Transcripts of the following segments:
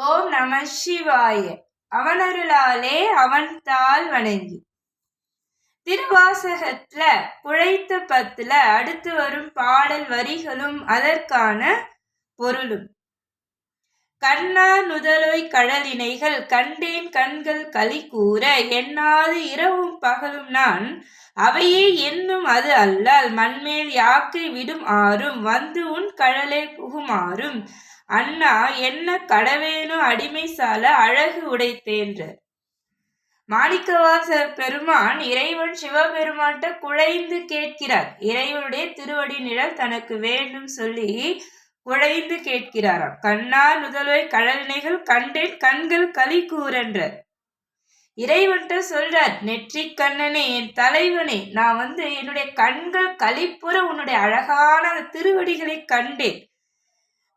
ஓம் நம சிவாய. அவனருளாலே அவன் தாள் வணங்கி. திருவாசகத்துல புழைத்த பத்துல அடுத்து வரும் பாடல் வரிகளும் அதற்கான பொருளும். கண்ணா நுதலோய் கடலினைகள் கண்டேன் கண்கள் களி கூற எண்ணாது இரவும் பகலும் நான் அவையே என்னும் அது அல்லால் மண்மேல் யாக்கை விடும் ஆறும் வந்து உன் கழலே புகுமாறும் அண்ணா என்ன கடவேனும் அடிமை சால அழகு உடைத்தேன்ற. மாணிக்கவாசர் பெருமான் இறைவன் சிவபெருமான்கிட்ட குழைந்து கேட்கிறார். இறைவனுடைய திருவடி நிழல் தனக்கு வேண்டும் சொல்லி குழைந்து கேட்கிறாராம். கண்ணா முதல்வை கடல்நைகள் கண்டேன் கண்கள் களி கூறன்ற இறைவன்கிட்ட சொல்றார் நெற்றி கண்ணனே என் தலைவனே நான் வந்து என்னுடைய கண்கள் களிப்புற உன்னுடைய அழகான திருவடிகளை கண்டேன்.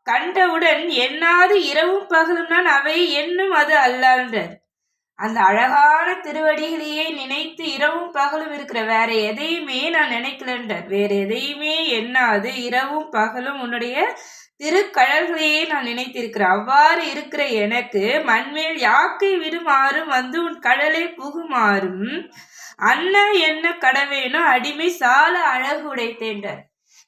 கண்டவுடன் எண்ணாது இரவும் பகலும் நான் அவை என்னும் அது அல்லான்ற அந்த அழகான திருவடிகளையே நினைத்து இரவும் பகலும் இருக்கிற வேற எதையுமே நான் நினைக்கலன்ற வேற எதையுமே எண்ணாது இரவும் பகலும் உன்னுடைய திருக்கழல்களையே நான் நினைத்திருக்கிறேன். அவ்வாறு இருக்கிற எனக்கு மண்மேல் யாக்கை விடுமாறும் வந்து உன் கடலை புகுமாறும் அண்ணா என்ன கடவேனோ அடிமை சால அழகு உடைத்தேன்றார்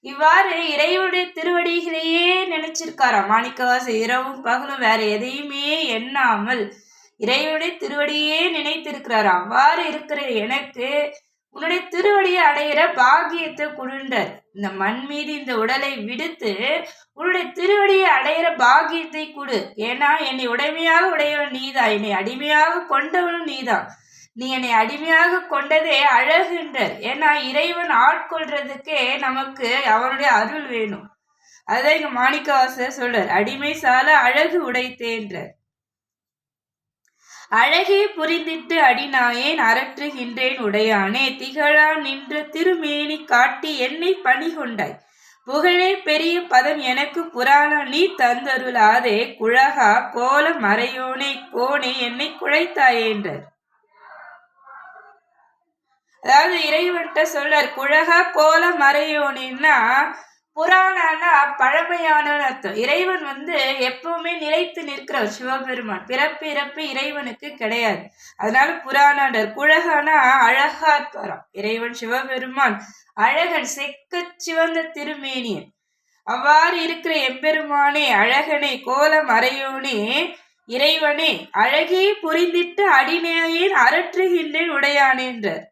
இவ்வாறு இறைவனுடைய திருவடிகளையே நினைச்சிருக்காராம். மாணிக்கவாச இரவும் பகலும் வேற எதையுமே எண்ணாமல் இறைவனுடைய திருவடியே நினைத்திருக்கிறார். அவ்வாறு இருக்கிற எனக்கு உன்னுடைய திருவடியை அடையிற பாகியத்தை குழுண்டர் இந்த மண் மீது இந்த உடலை விடுத்து உன்னுடைய திருவடியை அடையிற பாகியத்தை கொடு. ஏன்னா என்னை உடைமையாக உடையவன் நீதான். என்னை அடிமையாக கொண்டவனும் நீதான். நீ என்னை அடிமையாக கொண்டதே அழகுன்றார் ஏன்னா இறைவன் ஆட்கொள்றதுக்கே நமக்கு அவனுடைய அருள் வேணும். அதுதான் இங்க மாணிக்கவாசர் சொல்றார். அடிமை சால அழகு உடைத்தேன்றார் அழகே புரிந்திட்டு அடிநாயேன் அரற்றுகின்றேன் உடையானே திகழா நின்ற திருமேனி காட்டி என்னை பணி கொண்டாய். புகழே பெரிய பதம் எனக்கு புராண நீ தந்தருளாதே குழகா கோல மறையோனே கோனே என்னை குழைத்தாயேன்றார் அதாவது இறைவன்கிட்ட சொல்றார் குழக கோல மறையோனின்னா புராணானா பழமையான அர்த்தம். இறைவன் வந்து எப்பவுமே நிலைத்து நிற்கிறவர் சிவபெருமான். பிறப்பு இறப்பு இறைவனுக்கு கிடையாது. அதனால புராணாண்டர் குழகனா அழகா இருப்பாராம் இறைவன் சிவபெருமான் அழகன் செக்க சிவந்த திருமேனியன். அவ்வாறு இருக்கிற எம்பெருமானே அழகனே கோலம் அறையோனே இறைவனே அழகே புரிந்திட்டு அடிநேயின் அரற்றுகின்றேன் உடையானேன்றார்.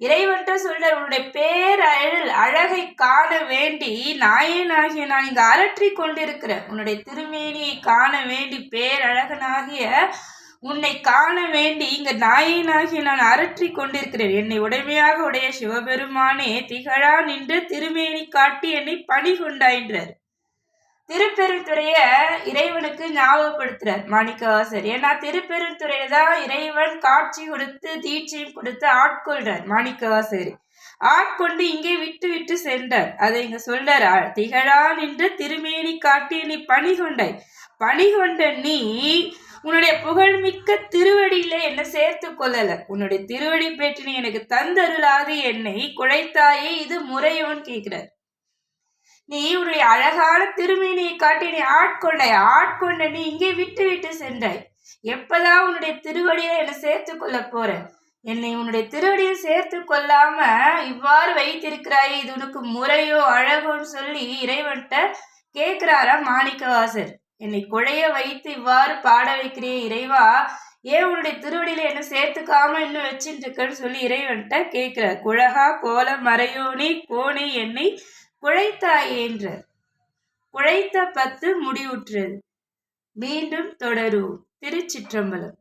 இறைவன்ற சொல்ற உன்னுடைய பேரழல் அழகை காண வேண்டி நாயனாகிய நான் இங்கு அலற்றி கொண்டிருக்கிறேன். உன்னுடைய திருமேனியை காண வேண்டி பேரழகனாகிய உன்னை காண வேண்டி இங்கு நாயனாகிய நான் அரற்றி கொண்டிருக்கிறேன். என்னை உடைமையாக உடைய சிவபெருமானே திகழா நின்று திருமேனி காட்டி என்னை பணி கொண்டாயின்றார் திருப்பெருந்துறைய இறைவனுக்கு ஞாபகப்படுத்துறார் மாணிக்கவாசர். ஏன்னா திருப்பெருந்துறையை தான் இறைவன் காட்சி கொடுத்து தீட்சையும் கொடுத்து ஆட்கொள்றார் மாணிக்கவாசர். ஆட்கொண்டு இங்கே விட்டு விட்டு சென்றார். அதை இங்க சொல்றார் திகழா நின்று திருமேனி காட்டி நீ பணி கொண்டாய். பணி கொண்ட நீ உன்னுடைய புகழ்மிக்க திருவடியில என்ன சேர்த்து கொள்ளல. உன்னுடைய திருவடி பேற்றினை எனக்கு தந்தருளாது என்னை குழைத்தாயே இது முறையோன்னு கேட்கிறார் நீ உன்னுடைய அழகான திருமேனியை காட்டி நீ ஆட்கொண்டாய். ஆட்கொண்ட நீ இங்கே விட்டு விட்டு சென்றாய். எப்பதான் உன்னுடைய திருவடியை என்னை சேர்த்து கொள்ள போற? என்னை உன்னுடைய திருவடியை சேர்த்து கொள்ளாம இவ்வாறு வைத்திருக்கிறாய் இது உனக்கு முறையோ அழகோன்னு சொல்லி இறைவன்கிட்ட கேட்கிறாரா மாணிக்கவாசர்? என்னை குழைய வைத்து இவ்வாறு பாட வைக்கிறே இறைவா ஏன் உன்னுடைய திருவடியில என்ன சேர்த்துக்காம இன்னும் வச்சுட்டு இருக்கன்னு சொல்லி இறைவன்கிட்ட கேட்கிறார். குழகா கோலம் மறையோனே கோணே என்னை குழைத்தாயேன்ற குழைத்த பத்து முடிவுற்றது மீண்டும் தொடரும் திருச்சிற்றம்பலம்.